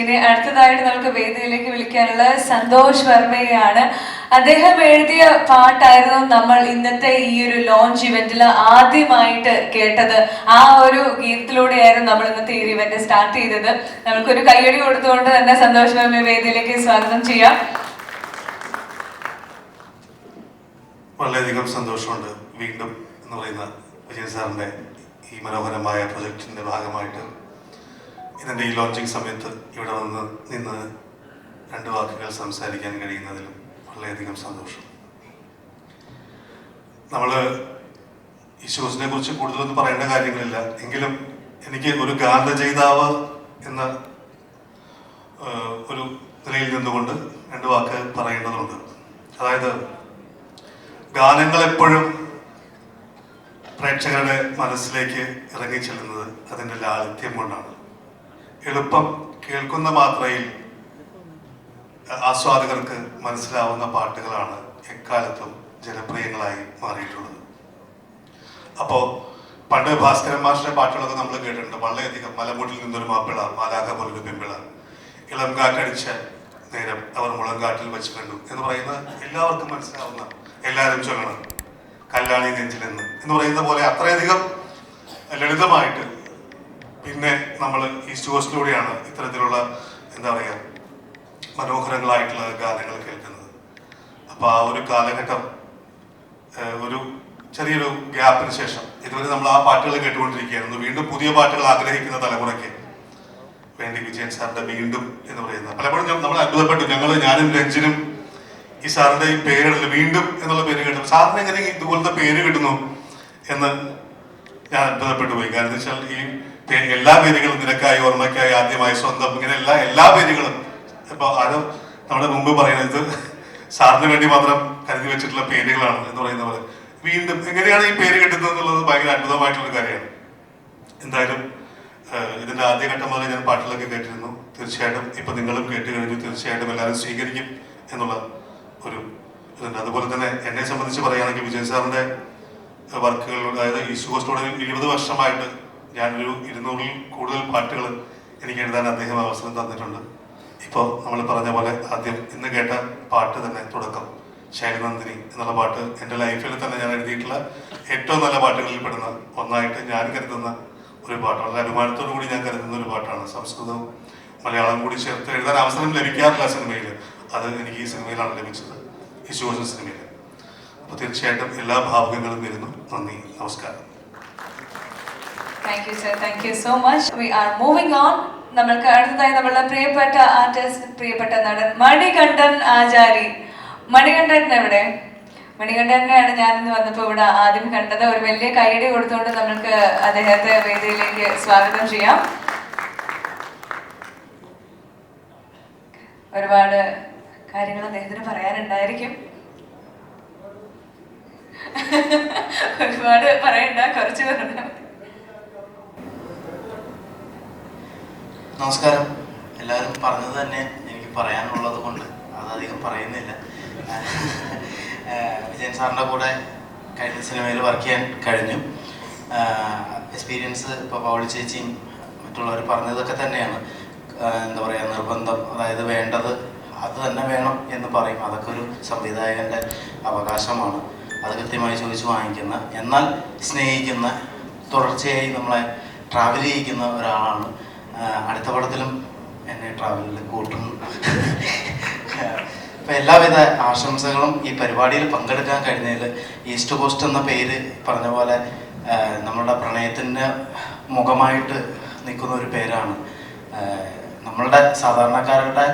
ഇനി അടുത്തതായിട്ട് നമുക്ക് വേദിയിലേക്ക് വിളിക്കാനുള്ള സന്തോഷ് വർമ്മയാണ് അദ്ദേഹം എഴുതിയ പാട്ടായിരുന്നു നമ്മൾ ഇന്നത്തെ ഈ ഒരു ലോഞ്ച് ഇവന്റിൽ ആദ്യമായിട്ട് കേട്ടത്. ആ ഒരു ഗീതത്തിലൂടെയായിരുന്നു നമ്മൾ ഇന്നത്തെ ഈ ഇവന്റ് സ്റ്റാർട്ട് ചെയ്തത്. നമുക്കൊരു കയ്യടി കൊടുത്തുകൊണ്ട് തന്നെ സന്തോഷ് വർമ്മയെ വേദിയിലേക്ക് സ്വാഗതം ചെയ്യാം. വളരെയധികം സന്തോഷമുണ്ട് വീണ്ടും എന്ന് പറയുന്ന വിജയൻ സാറിന്റെ ഈ മനോഹരമായ പ്രൊജക്ടിന്റെ ഭാഗമായിട്ട്. ഇതിന്റെ ഈ ലോഞ്ചിങ് സമയത്ത് ഇവിടെ വന്ന് നിന്ന് രണ്ട് വാക്കുകൾ സംസാരിക്കാൻ കഴിയുന്നതിലും വളരെയധികം സന്തോഷം. നമ്മൾ ഈ ഷൂസിനെ കുറിച്ച് കൂടുതലൊന്നും പറയേണ്ട കാര്യങ്ങളില്ല. എങ്കിലും എനിക്ക് ഒരു ഗാനരചയിതാവ് എന്ന ഒരു നിലയിൽ നിന്നുകൊണ്ട് രണ്ട് വാക്ക് പറയേണ്ടതുണ്ട്. അതായത് ഗാനങ്ങൾ എപ്പോഴും പ്രേക്ഷകരുടെ മനസ്സിലേക്ക് ഇറങ്ങി ചെല്ലുന്നത് അതിന്റെ ലാളിത്യം കൊണ്ടാണ്. എളുപ്പം കേൾക്കുന്ന മാത്രയിൽ ആസ്വാദകർക്ക് മനസ്സിലാവുന്ന പാട്ടുകളാണ് എക്കാലത്തും ജനപ്രിയങ്ങളായി മാറിയിട്ടുള്ളത്. അപ്പോൾ പണ്ട് ഭാസ്കരൻ മാഷിന്റെ പാട്ടുകളൊക്കെ നമ്മൾ കേട്ടിട്ടുണ്ട്. വളരെയധികം മലമൂട്ടിൽ നിന്നൊരു മാപ്പിള മാലാഖ പോലൊരു പെമ്പിള. ഇളം കാറ്റടിച്ച നേരം അവർ മുളങ്കാട്ടിൽ വെച്ച് കണ്ടു എന്ന് പറയുന്ന എല്ലാവർക്കും മനസ്സിലാവുന്ന എല്ലാവരും ചൊല്ലണം. കല്യാണി നെഞ്ചിലെന്ന് എന്ന് പറയുന്ന പോലെ അത്രയധികം ലളിതമായിട്ട് പിന്നെ നമ്മൾ ഈ സ്റ്റോസിലൂടെയാണ് ഇത്തരത്തിലുള്ള എന്താ പറയുക മനോഹരങ്ങളായിട്ടുള്ള ഗാനങ്ങൾ കേൾക്കുന്നത്. അപ്പോൾ ആ ഒരു കാലഘട്ടം ഒരു ചെറിയൊരു ഗ്യാപ്പിന് ശേഷം ഇതുവരെ നമ്മൾ ആ പാട്ടുകൾ കേട്ടുകൊണ്ടിരിക്കുകയായിരുന്നു. വീണ്ടും പുതിയ പാട്ടുകൾ ആഗ്രഹിക്കുന്ന തലമുറയ്ക്ക് വേണ്ടി വിജയൻ സാറിന്റെ വീണ്ടും എന്ന് പറയുന്നത് പലപ്പോഴും നമ്മൾ അത്ഭുതപ്പെട്ടു. ഞങ്ങൾ ഞാനും രഞ്ജനും ഈ സാറിന്റെ ഈ പേരിടൽ വീണ്ടും എന്നുള്ള പേര് കിട്ടും സാറിന് എങ്ങനെ ഇതുപോലത്തെ പേര് കിട്ടുന്നു? എന്ന് ഞാൻ അത്ഭുതപ്പെട്ടു പോയി. കാരണം വെച്ചാൽ ഈ എല്ലാ പേരുകളും നിനക്കായി ഓർമ്മയ്ക്കായി ആദ്യമായി സ്വന്തം ഇങ്ങനെ എല്ലാ എല്ലാ പേരുകളും. ഇപ്പൊ അത് നമ്മുടെ മുമ്പ് പറയുന്നത് സാറിന് വേണ്ടി മാത്രം കരുതി വെച്ചിട്ടുള്ള പേരുകളാണ് എന്ന് പറയുന്ന പോലെ. വീണ്ടും എങ്ങനെയാണ് ഈ പേര് കിട്ടുന്നത് എന്നുള്ളത് ഭയങ്കര അത്ഭുതമായിട്ടുള്ള കാര്യമാണ്. എന്തായാലും ഇതിന്റെ ആദ്യഘട്ടം മുതൽ ഞാൻ പാട്ടിലൊക്കെ കേട്ടിരുന്നു. തീർച്ചയായിട്ടും ഇപ്പൊ നിങ്ങളും കേട്ട് കഴിഞ്ഞു. തീർച്ചയായിട്ടും എല്ലാവരും സ്വീകരിക്കും എന്നുള്ള ഒരു ഇതുണ്ട്. അതുപോലെ തന്നെ എന്നെ സംബന്ധിച്ച് പറയുകയാണെങ്കിൽ വിജയ് സാറിന്റെ വർക്കുകളിലൂടെ അതായത് ഈസ്റ്റ് കോസ്റ്റോടെ ഇരുപത് വർഷമായിട്ട് ഞാനൊരു ഇരുന്നൂറിൽ കൂടുതൽ പാട്ടുകൾ എനിക്ക് എഴുതാൻ അദ്ദേഹം അവസരം തന്നിട്ടുണ്ട്. ഇപ്പോൾ നമ്മൾ പറഞ്ഞ പോലെ ആദ്യം ഇന്ന് കേട്ട പാട്ട് തന്നെ തുടക്കം. ശൈലനന്ദിനി എന്നുള്ള പാട്ട് എന്റെ ലൈഫിൽ തന്നെ ഞാൻ എഴുതിയിട്ടുള്ള ഏറ്റവും നല്ല പാട്ടുകളിൽ പെടുന്ന ഒന്നായിട്ട് ഞാൻ കരുതുന്ന ഒരു പാട്ട്. വളരെ അഭിമാനത്തോടു കൂടി ഞാൻ കരുതുന്ന ഒരു പാട്ടാണ്. സംസ്കൃതവും മലയാളം കൂടി ചേർത്ത് എഴുതാൻ അവസരം ലഭിക്കാറില്ല സിനിമയിൽ അത് എനിക്ക് ഈ സിനിമയിലാണ് ലഭിച്ചത്. ഈ ശോഷ സിനിമയിൽ അപ്പോൾ തീർച്ചയായിട്ടും എല്ലാ ഭാവുകങ്ങളും വരുന്നു. നന്ദി. നമസ്കാരം. Thank you sir thank you so much we are moving on നമ്മൾക്ക് അടുത്തതായി നമ്മളുടെ പ്രിയപ്പെട്ട ആർട്ടിസ്റ്റ് പ്രിയപ്പെട്ട നടൻ മണികണ്ഠൻ ആചാരി. മണികണ്ഠൻ എവിടെ? മണികണ്ഠനെയാണ് ഞാൻ ഇന്ന് വന്നപ്പോൾ ഇവിടെ ആദ്യം കണ്ടത്. ഒരു വലിയ കൈയടി കൊടുത്തുകൊണ്ട് നമ്മൾക്ക് അദ്ദേഹത്തെ വേദിയിലേക്ക് സ്വാഗതം ചെയ്യാം. ഒരുപാട് കാര്യങ്ങൾ അദ്ദേഹത്തിന് പറയാനുണ്ടായിരിക്കും. ഒരുപാട് പറയണ്ട കുറച്ച് പറഞ്ഞാൽ നമസ്കാരം. എല്ലാവരും പറഞ്ഞത് തന്നെ എനിക്ക് പറയാനുള്ളത് കൊണ്ട്. അതധികം പറയുന്നില്ല. വിജയൻ സാറിന്റെ കൂടെ കഴിഞ്ഞ സിനിമയിൽ വർക്ക് ചെയ്യാൻ കഴിഞ്ഞു. എക്സ്പീരിയൻസ് ഇപ്പോൾ പൗളി ചേച്ചിയും മറ്റുള്ളവർ പറഞ്ഞതൊക്കെ തന്നെയാണ്. എന്താ പറയുക നിർബന്ധം അതായത് വേണ്ടത് അത് തന്നെ വേണം എന്ന് പറയും. അതൊക്കെ ഒരു സംവിധായകന്റെ അവകാശമാണ്. അത് കൃത്യമായി ചോദിച്ച് വാങ്ങിക്കുന്ന. എന്നാൽ സ്നേഹിക്കുന്ന തുടർച്ചയായി നമ്മളെ ട്രാവൽ ചെയ്യിക്കുന്ന ഒരാളാണ് അടുത്ത പടത്തിലും എന്നെ ട്രാവലിൽ കൂട്ടും. അപ്പം എല്ലാവിധ ആശംസകളും ഈ പരിപാടിയിൽ പങ്കെടുക്കാൻ കഴിഞ്ഞതിൽ ഈസ്റ്റ് കോസ്റ്റ് എന്ന പേര് പറഞ്ഞ പോലെ നമ്മളുടെ പ്രണയത്തിന്റെ മുഖമായിട്ട് നിൽക്കുന്ന ഒരു പേരാണ്. നമ്മളുടെ സാധാരണക്കാരുടെ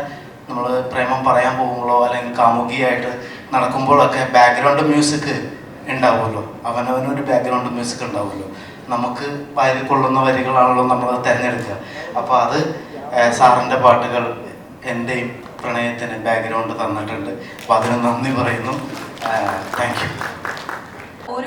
നമ്മൾ പ്രേമം പറയാൻ പോകുമ്പോഴോ അല്ലെങ്കിൽ കാമുകിയായിട്ട് നടക്കുമ്പോഴൊക്കെ ബാക്ക്ഗ്രൗണ്ട് മ്യൂസിക് ഉണ്ടാവുമല്ലോ. അവനവനൊരു ബാക്ക്ഗ്രൗണ്ട് മ്യൂസിക് ഉണ്ടാവുമല്ലോ. നമുക്ക് വായിൽ കൊള്ളുന്ന വരികളാണല്ലോ നമ്മൾ തിരഞ്ഞെടുക്കുക. അപ്പോൾ അത് സാറിന്റെ പാട്ടുകൾ എന്റെയും പ്രണയത്തിന് ബാക്ക്ഗ്രൗണ്ട് തന്നിട്ടുണ്ട്. അപ്പോൾ അതിന് നന്ദി പറയുന്നു. താങ്ക് യു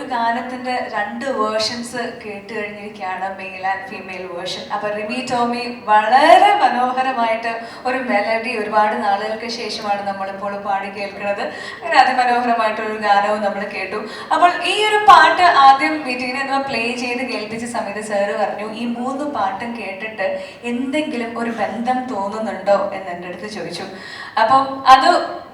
ഒരു ഗാനത്തിന്റെ രണ്ട് വേർഷൻസ് കേട്ട് കഴിഞ്ഞിരിക്കുകയാണ് മെയിൽ ആൻഡ് ഫീമെയിൽ വേർഷൻ അപ്പൊ റിമി ടോമി വളരെ മനോഹരമായിട്ട് ഒരു മെലഡി ഒരുപാട് നാളുകൾക്ക് ശേഷമാണ് നമ്മളിപ്പോൾ പാടി കേൾക്കുന്നത്. അങ്ങനെ അതിമനോഹരമായിട്ടൊരു ഗാനവും നമ്മൾ കേട്ടു. അപ്പോൾ ഈ ഒരു പാട്ട് ആദ്യം വിജയനെ നമ്മൾ പ്ലേ ചെയ്ത് കേൾപ്പിച്ച സമയത്ത് സാറ് പറഞ്ഞു ഈ മൂന്ന് പാട്ടും കേട്ടിട്ട് എന്തെങ്കിലും ഒരു ബന്ധം തോന്നുന്നുണ്ടോ? എന്ന് എന്റെ അടുത്ത് ചോദിച്ചു. അപ്പം അത്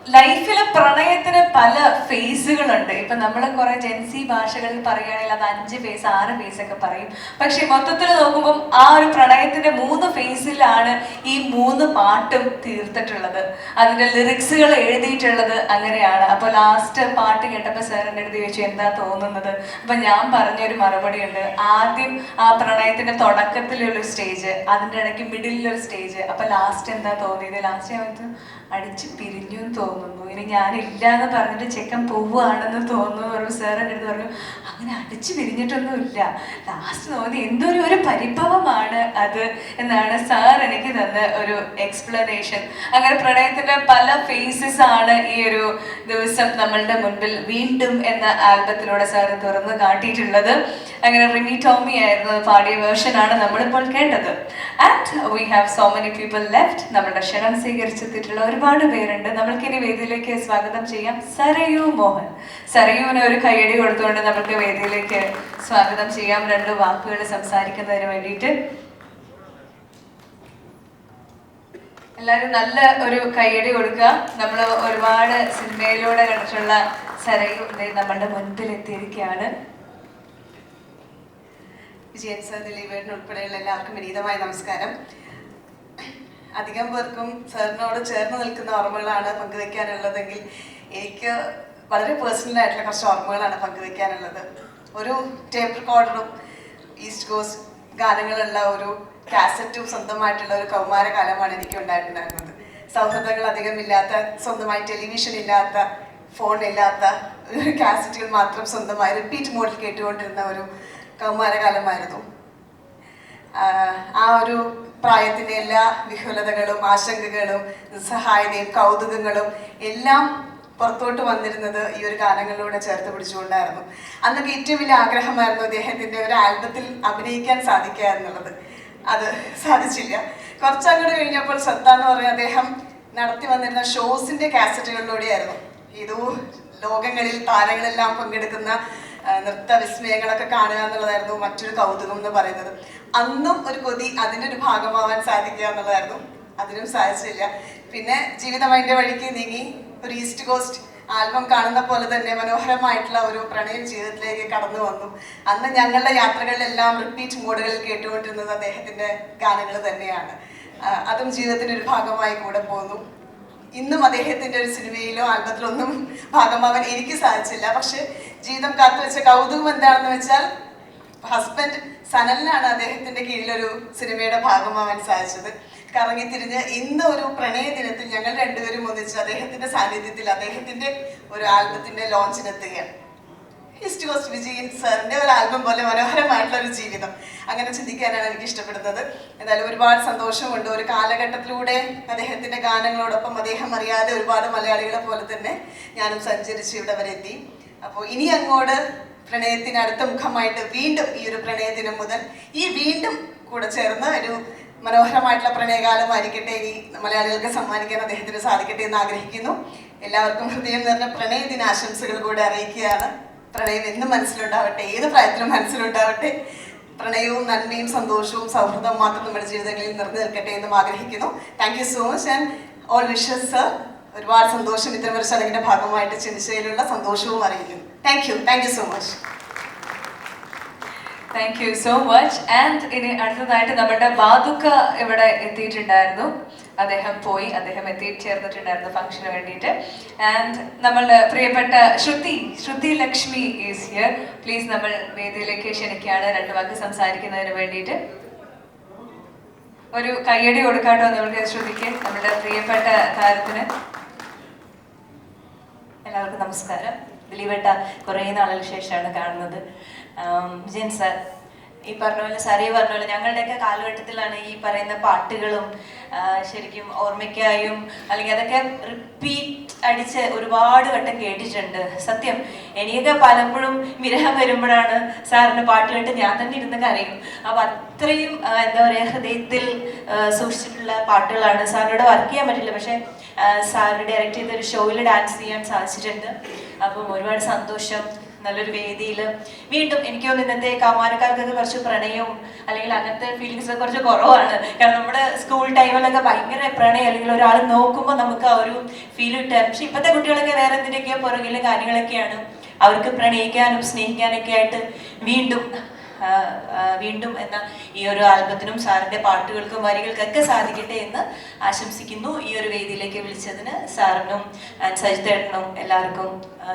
ലൈഫിലെ പ്രണയത്തിന് പല ഫേസുകളുണ്ട്. ഇപ്പൊ നമ്മൾ കുറെ ജെൻസി ഭാഷകളിൽ പറയുകയാണെങ്കിൽ അത് അഞ്ച് ഫേസ് ആറ് ഫേസ് ഒക്കെ പറയും. പക്ഷെ മൊത്തത്തിൽ നോക്കുമ്പോൾ ആ ഒരു പ്രണയത്തിന്റെ മൂന്ന് ഫേസിലാണ് ഈ മൂന്ന് പാട്ടും തീർത്തിട്ടുള്ളത്. അതിന്റെ ലിറിക്സുകൾ എഴുതിയിട്ടുള്ളത് അങ്ങനെയാണ്. അപ്പൊ ലാസ്റ്റ് പാട്ട് കേട്ടപ്പോൾ എന്റെ അടുത്ത് ചോദിച്ചു എന്താ തോന്നുന്നത്? അപ്പൊ ഞാൻ പറഞ്ഞ ഒരു മറുപടി ഉണ്ട് ആദ്യം ആ പ്രണയത്തിന്റെ തുടക്കത്തിലുള്ള സ്റ്റേജ് അതിന്റെ ഇടയ്ക്ക് മിഡിലൊരു സ്റ്റേജ് അപ്പൊ ലാസ്റ്റ് എന്താ തോന്നിയത്? ലാസ്റ്റ് ഞാൻ അടിച്ച് പിരിഞ്ഞു എന്ന് തോന്നുന്നു. ഇനി ഞാനില്ല എന്ന് പറഞ്ഞിട്ട് ചെക്കൻ പോവുകയാണെന്ന് തോന്നുന്നു. പറഞ്ഞു സാർ എന്റെ അടുത്ത് പറഞ്ഞു അങ്ങനെ അടിച്ചു പിരിഞ്ഞിട്ടൊന്നുമില്ല. ലാസ്റ്റ് തോന്നി എന്തൊരു ഒരു പരിഭവമാണ് അത് എന്നാണ് സാർ എനിക്ക് തന്ന ഒരു എക്സ്പ്ലനേഷൻ അങ്ങനെ പ്രണയത്തിന്റെ പല ഫേസസ് ആണ് ഈ ഒരു ദിവസം നമ്മളുടെ മുൻപിൽ വീണ്ടും എന്ന ആൽബത്തിലൂടെ സാർ തുറന്ന് കാട്ടിയിട്ടുള്ളത്. അങ്ങനെ റിമി ടോമി ആയിരുന്നു പാടിയ വേർഷൻ ആണ് നമ്മളിപ്പോൾ കേട്ടത്. And we have so many people left നമ്മുടെ ക്ഷണം സ്വീകരിച്ചെത്തിയിട്ടുള്ള ഒരുപാട് പേരുണ്ട്. നമ്മൾക്കിനി വേദിയിലേക്ക് സ്വാഗതം ചെയ്യാം സരയു മോഹൻ. സരയുവിന് ഒരു കൈയടി കൊടുത്തുകൊണ്ട് നമുക്ക് വേദിയിലേക്ക് സ്വാഗതം ചെയ്യാം. രണ്ട് വാക്കുകൾ സംസാരിക്കുന്നതിന് വേണ്ടിയിട്ട്. എല്ലാവരും നല്ല ഒരു കൈയടി കൊടുക്കുക. നമ്മൾ ഒരുപാട് സിനിമയിലൂടെ കണ്ടിട്ടുള്ള സരയു നമ്മളുടെ മുൻപിൽ എത്തിയിരിക്കുകയാണ് വിജയൻ സർ ദിലീപേടൻ ഉൾപ്പെടെയുള്ള എല്ലാവർക്കും വിനീതമായ നമസ്കാരം. അധികം പേർക്കും സാറിനോട് ചേർന്ന് നിൽക്കുന്ന ഓർമ്മകളാണ് പങ്കുവെക്കാനുള്ളതെങ്കിൽ എനിക്ക് വളരെ പേഴ്സണൽ ആയിട്ടുള്ള കുറച്ച് ഓർമ്മകളാണ് പങ്കുവെക്കാനുള്ളത്. ഒരു ടേപ്പ് റെക്കോർഡറും ഈസ്റ്റ് കോസ്റ്റ് ഗാനങ്ങളുള്ള ഒരു കാസറ്റും സ്വന്തമായിട്ടുള്ള ഒരു കൗമാരകാലമാണ് എനിക്ക് ഉണ്ടായിട്ടുണ്ടായിരുന്നത് സൗഹൃദങ്ങൾ അധികം ഇല്ലാത്ത സ്വന്തമായി ടെലിവിഷൻ ഇല്ലാത്ത ഫോൺ ഇല്ലാത്ത ഒരു കാസറ്റുകൾ മാത്രം സ്വന്തമായി റിപ്പീറ്റ് മോഡിൽ കേട്ടുകൊണ്ടിരുന്ന ഒരു കൗമാരകാലമായിരുന്നു. ആ ഒരു പ്രായത്തിന്റെ എല്ലാ വിഹുലതകളും ആശങ്കകളും നിസ്സഹായതയും കൗതുകങ്ങളും എല്ലാം പുറത്തോട്ട് വന്നിരുന്നത് ഈ ഒരു ഗാനങ്ങളിലൂടെ ചേർത്ത് പിടിച്ചുകൊണ്ടായിരുന്നു. അന്നൊക്കെ ഏറ്റവും വലിയ ആഗ്രഹമായിരുന്നു അദ്ദേഹത്തിന്റെ ഒരു ആൽബത്തിൽ അഭിനയിക്കാൻ സാധിക്കുക എന്നുള്ളത്. അത് സാധിച്ചില്ല. കുറച്ചങ്ങോട്ട് കഴിഞ്ഞപ്പോൾ സത്ത എന്ന് പറഞ്ഞ അദ്ദേഹം നടത്തി വന്നിരുന്ന ഷോസിന്റെ കാസറ്റുകളിലൂടെയായിരുന്നു. ഇത് ലോകങ്ങളിൽ താരങ്ങളെല്ലാം പങ്കെടുക്കുന്ന നൃത്ത വിസ്മയങ്ങളൊക്കെ കാണുക എന്നുള്ളതായിരുന്നു മറ്റൊരു കൗതുകം എന്ന് പറയുന്നത്. അന്നും ഒരു കൊതി അതിന്റെ ഒരു ഭാഗമാവാൻ സാധിക്കുക എന്നുള്ളതായിരുന്നു. അതിനും സാധിച്ചില്ല. പിന്നെ ജീവിതം അതിന്റെ വഴിക്ക് നീങ്ങി ഒരു ഈസ്റ്റ് കോസ്റ്റ് ആൽബം കാണുന്ന പോലെ തന്നെ മനോഹരമായിട്ടുള്ള ഒരു പ്രണയം ജീവിതത്തിലേക്ക് കടന്നു വന്നു. അന്ന് ഞങ്ങളുടെ യാത്രകളിലെല്ലാം റിപ്പീറ്റ് മോഡുകളിൽ കേട്ടുകൊണ്ടിരുന്നത് അദ്ദേഹത്തിന്റെ ഗാനങ്ങൾ തന്നെയാണ്. അതും ജീവിതത്തിന്റെ ഒരു ഭാഗമായി കൂടെ പോന്നു. ഇന്നും അദ്ദേഹത്തിന്റെ ഒരു സിനിമയിലോ ആൽബത്തിലോ ഒന്നും ഭാഗമാവാൻ എനിക്ക് സാധിച്ചില്ല. പക്ഷെ ജീവിതം കാത്തു വെച്ച കൗതുകം എന്താണെന്ന് വെച്ചാൽ ഹസ്ബൻഡ് സനലിനാണ് അദ്ദേഹത്തിന്റെ കീഴിലൊരു സിനിമയുടെ ഭാഗമാവാൻ സാധിച്ചത്. കറങ്ങി തിരിഞ്ഞ് ഇന്ന് ഒരു പ്രണയ ദിനത്തിൽ ഞങ്ങൾ രണ്ടുപേരും ഒന്നിച്ച് അദ്ദേഹത്തിന്റെ സാന്നിധ്യത്തിൽ അദ്ദേഹത്തിന്റെ ഒരു ആൽബത്തിന്റെ ലോഞ്ചിനെത്തുകയാണ് ഈസ്റ്റ് കോസ്റ്റ് വിജയൻ സാറിന്റെ ഒരു ആൽബം പോലെ മനോഹരമായിട്ടുള്ള ഒരു ജീവിതം. അങ്ങനെ ചിന്തിക്കാനാണ് എനിക്ക് ഇഷ്ടപ്പെടുന്നത്. എന്തായാലും ഒരുപാട് സന്തോഷമുണ്ട്. ഒരു കാലഘട്ടത്തിലൂടെ അദ്ദേഹത്തിന്റെ ഗാനങ്ങളോടൊപ്പം അദ്ദേഹം അറിയാതെ ഒരുപാട് മലയാളികളെ പോലെ തന്നെ ഞാനും സഞ്ചരിച്ച് ഇവിടെ വരെ എത്തി. അപ്പോൾ ഇനി അങ്ങോട്ട് പ്രണയത്തിന് അടുത്ത മുഖമായിട്ട് വീണ്ടും ഈ ഒരു പ്രണയദിനം മുതൽ ഈ വീണ്ടും കൂടെ ചേർന്ന് ഒരു മനോഹരമായിട്ടുള്ള പ്രണയകാലമായിരിക്കട്ടെ ഇനി മലയാളികൾക്ക് സമ്മാനിക്കാൻ അദ്ദേഹത്തിന് സാധിക്കട്ടെ എന്ന് ആഗ്രഹിക്കുന്നു. എല്ലാവർക്കും ഹൃദയം നിറഞ്ഞ പ്രണയ ദിനാശംസകൾ കൂടെ അറിയിക്കുകയാണ്. പ്രണയം എന്നും മനസ്സിലുണ്ടാവട്ടെ ഏത് പ്രായത്തിലും മനസ്സിലുണ്ടാവട്ടെ. പ്രണയവും നന്മയും സന്തോഷവും സൗഹൃദവും മാത്രം നമ്മുടെ ജീവിതങ്ങളിൽ നിറഞ്ഞു നിൽക്കട്ടെ എന്നും ആഗ്രഹിക്കുന്നു. Thank you so much and all wishes sir ഒരുപാട് സന്തോഷം. ഇത്തരം ഒരു ചടങ്ങിന്റെ ഭാഗമായിട്ട് ചിന്തിച്ചതിലുള്ള സന്തോഷവും അറിയിക്കുന്നു. Thank you thank you so much thank you so much and ഇനി അടുത്തതായിട്ട് നമ്മുടെ ബാദുക്ക ഇവിടെ എത്തിയിട്ടുണ്ടായിരുന്നു. അദ്ദേഹം പോയി. അദ്ദേഹം എത്തിച്ചേർന്നിട്ടുണ്ടായിരുന്നു ഫംഗ്ഷന് വേണ്ടിയിട്ട്. ആൻഡ് നമ്മളുടെ പ്രിയപ്പെട്ട Shruti Shruti Lakshmi is here please നമ്മൾ വേദിയിലേക്ക് ക്ഷണിക്കുകയാണ്. രണ്ട് വാക്ക് സംസാരിക്കുന്നതിന് വേണ്ടിയിട്ട്. ഒരു കയ്യടി കൊടുക്കാട്ടോ നമ്മൾക്ക് ശ്രുതിക്ക് നമ്മുടെ പ്രിയപ്പെട്ട താരത്തിന്. എല്ലാവർക്കും നമസ്കാരം. ദിലീപേട്ട കുറേ നാളുകൾക്ക് ശേഷമാണ് കാണുന്നത്. വിജയൻ സാർ ഈ പറഞ്ഞ പോലെ സാറി പറഞ്ഞ പോലെ ഞങ്ങളുടെയൊക്കെ കാലഘട്ടത്തിലാണ് ഈ പറയുന്ന പാട്ടുകളും ശരിക്കും ഓർമ്മയ്ക്കായും അല്ലെങ്കിൽ അതൊക്കെ റിപ്പീറ്റ് അടിച്ച് ഒരുപാട് വട്ടം കേട്ടിട്ടുണ്ട്. സത്യം എനിക്കൊക്കെ പലപ്പോഴും വിരഹം വരുമ്പോഴാണ് സാറിന്റെ പാട്ട് കേട്ട് ഞാൻ തന്നെ ഇരുന്ന് കരയും. അപ്പൊ അത്രയും എന്താ പറയാ ഹൃദയത്തിൽ സൂക്ഷിച്ചിട്ടുള്ള പാട്ടുകളാണ് സാറിനോട് വർക്ക് ചെയ്യാൻ പറ്റില്ല. പക്ഷെ സാറ് ഡയറക്റ്റ് ചെയ്ത ഒരു ഷോയിൽ ഡാൻസ് ചെയ്യാൻ സാധിച്ചിട്ടുണ്ട്. അപ്പം ഒരുപാട് സന്തോഷം. നല്ലൊരു വേദിയിൽ വീണ്ടും എനിക്ക് തോന്നുന്നു ഇന്നത്തെ കൗമാരക്കാർക്കൊക്കെ കുറച്ച് പ്രണയവും അല്ലെങ്കിൽ അങ്ങനത്തെ ഫീലിങ്സ് കുറച്ച് കുറവാണ്. കാരണം നമ്മുടെ സ്കൂൾ ടൈമിലൊക്കെ ഭയങ്കര പ്രണയം. അല്ലെങ്കിൽ ഒരാൾ നോക്കുമ്പോൾ നമുക്ക് ആ ഒരു ഫീൽ കിട്ടുക. പക്ഷെ ഇപ്പോഴത്തെ കുട്ടികളൊക്കെ വേറെ എന്തിനൊക്കെയാണ് പുറകിലെ കാര്യങ്ങളൊക്കെയാണ് അവർക്ക് പ്രണയിക്കാനും സ്നേഹിക്കാനൊക്കെ ആയിട്ട് വീണ്ടും വീണ്ടും എന്ന ഈ ഒരു ആൽബത്തിനും സാറിന്റെ പാട്ടുകൾക്കും വരികൾക്കൊക്കെ സാധിക്കട്ടെ എന്ന് ആശംസിക്കുന്നു. ഈ ഒരു വേദിയിലേക്ക് വിളിച്ചതിന് സാറിനും സജിത്തേട്ടനും എല്ലാവർക്കും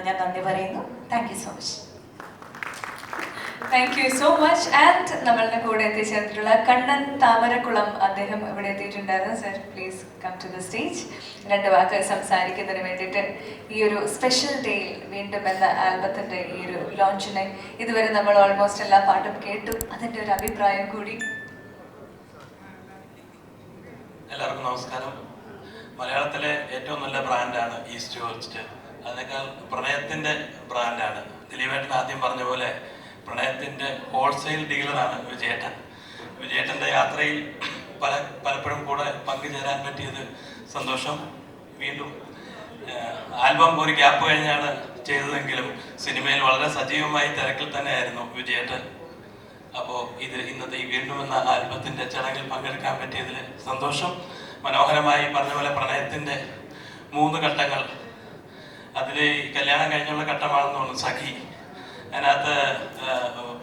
ഞാൻ നന്ദി പറയുന്നു. Thank so much thank you so much and നമ്മളുടെ കൂടെ എത്തിച്ചേർത്തിട്ടുള്ള കണ്ണൻ താമരക്കുളം അദ്ദേഹം ഇവിടെ എത്തിയിട്ടുണ്ടായിരുന്നു. Sir please come to the stage രണ്ട് വാക്ക് സംസാരിക്കുന്നതിന് വേണ്ടിയിട്ട് ഈ ഒരു സ്പെഷ്യൽ ഡേയിൽ വീണ്ടും എന്ന ആൽബത്തിന്റെ ഈ ഒരു ലോഞ്ചിനെ ഇതുവരെ നമ്മൾ ഓൾമോസ്റ്റ് എല്ലാ പാട്ടും കേട്ടു. അതിന്റെ ഒരു അഭിപ്രായം കൂടി. എല്ലാവർക്കും നമസ്കാരം. മലയാളത്തിലെ ഏറ്റവും നല്ല ബ്രാൻഡാണ് ഈസ്റ്റ് ജോർജ് അതിനേക്കാൾ പ്രണയത്തിന്റെ ബ്രാൻഡാണ്. ദിലീപേട്ടൻ ആദ്യം പറഞ്ഞ പോലെ പ്രണയത്തിന്റെ ഹോൾസെയിൽ ഡീലറാണ് വിജയേട്ടൻ. വിജയേട്ടന്റെ യാത്രയിൽ പല പലപ്പോഴും കൂടെ പങ്കുചേരാൻ പറ്റിയത് സന്തോഷം. വീണ്ടും ആൽബം ഒരു ഗ്യാപ്പ് കഴിഞ്ഞാണ് ചെയ്തതെങ്കിലും സിനിമയിൽ വളരെ സജീവമായി തിരക്കിൽ തന്നെയായിരുന്നു വിജയേട്ടൻ. അപ്പോൾ ഇത് ഇന്നത്തെ ഈ വീണ്ടും എന്ന ആൽബത്തിന്റെ ചടങ്ങിൽ പങ്കെടുക്കാൻ പറ്റിയതിൽ സന്തോഷം. മനോഹരമായി പറഞ്ഞ പോലെ പ്രണയത്തിന്റെ മൂന്ന് ഘട്ടങ്ങൾ. അതിൽ കല്യാണം കഴിഞ്ഞുള്ള ഘട്ടമാണെന്ന് തോന്നുന്നു സഖി. അതിനകത്ത്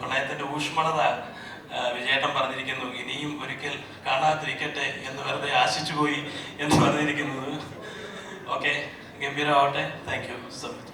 പ്രണയത്തിന്റെ ഊഷ്മളത വിജയേട്ടൻ പറഞ്ഞിരിക്കുന്നു ഇനിയും ഒരിക്കൽ കാണാതിരിക്കട്ടെ എന്ന് വെറുതെ ആശിച്ചു പോയി എന്ന് പറഞ്ഞിരിക്കുന്നത്. ഓക്കെ ഗംഭീരമാവട്ടെ താങ്ക് യു സോ മച്ച്